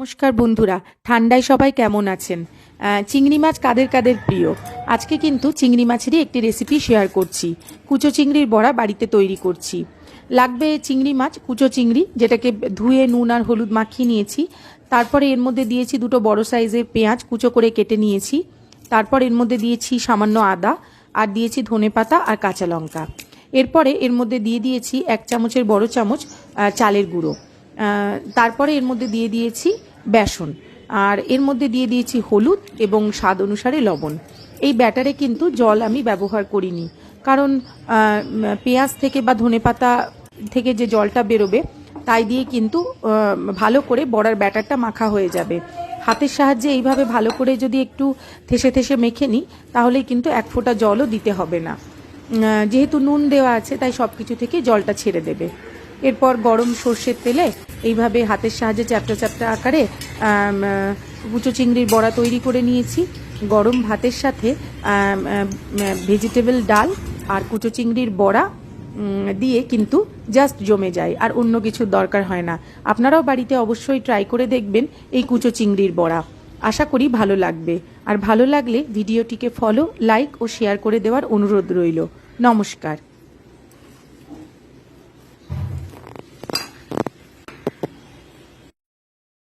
নমস্কার বন্ধুরা, ঠান্ডায় সবাই কেমন আছেন? চিংড়ি মাছ কাদের কাদের প্রিয়? আজকে কিন্তু চিংড়ি মাছেরই একটি রেসিপি শেয়ার করছি। কুচো চিংড়ির বড়া বাড়িতে তৈরি করছি। লাগবে চিংড়ি মাছ, কুচো চিংড়ি, যেটাকে ধুয়ে নুন আর হলুদ মাখিয়ে নিয়েছি। তারপরে এর মধ্যে দিয়েছি দুটো বড় সাইজের পেঁয়াজ, কুচো করে কেটে নিয়েছি। তারপর এর মধ্যে দিয়েছি সামান্য আদা, আর দিয়েছি ধনেপাতা আর কাঁচা লঙ্কা। এরপরে এর মধ্যে দিয়ে দিয়েছি এক চামচের বড় চামচ চালের গুঁড়ো। তারপরে এর মধ্যে দিয়ে দিয়েছি বেসন। আর এর মধ্যে দিয়ে দিয়েছি হলুদ এবং স্বাদ অনুসারে লবণ। এই ব্যাটারে কিন্তু জল আমি ব্যবহার করিনি। কারণ পেঁয়াজ থেকে বা ধনেপাতা থেকে যে জলটা বেরোবে, তাই দিয়ে কিন্তু ভালো করে বড়ার ব্যাটারটা মাখা হয়ে যাবে। হাতের সাহায্যে এইভাবে ভালো করে যদি একটু থেসে থেসে মেখে নিই তাহলে কিন্তু এক ফোঁটা জলও দিতে হবে না। যেহেতু নুন দেওয়া আছে, তাই সব কিছু থেকে জলটা ছেড়ে দেবে। এরপর গরম সর্ষের তেলে এইভাবে হাতের সাহায্যে চ্যাপটা চ্যাপটা আকারে কুচো চিংড়ির বড়া তৈরি করে নিয়েছি। গরম ভাতের সাথে ভেজিটেবল ডাল আর কুচো চিংড়ির বড়া দিয়ে কিন্তু জাস্ট জমে যায় আর অন্য কিছুর দরকার হয় না। আপনারাও বাড়িতে অবশ্যই ট্রাই করে দেখবেন এই কুচো চিংড়ির বড়া। আশা করি ভালো লাগবে। আর ভালো লাগলে ভিডিওটিকে ফলো, লাইক ও শেয়ার করে দেওয়ার অনুরোধ রইল। নমস্কার।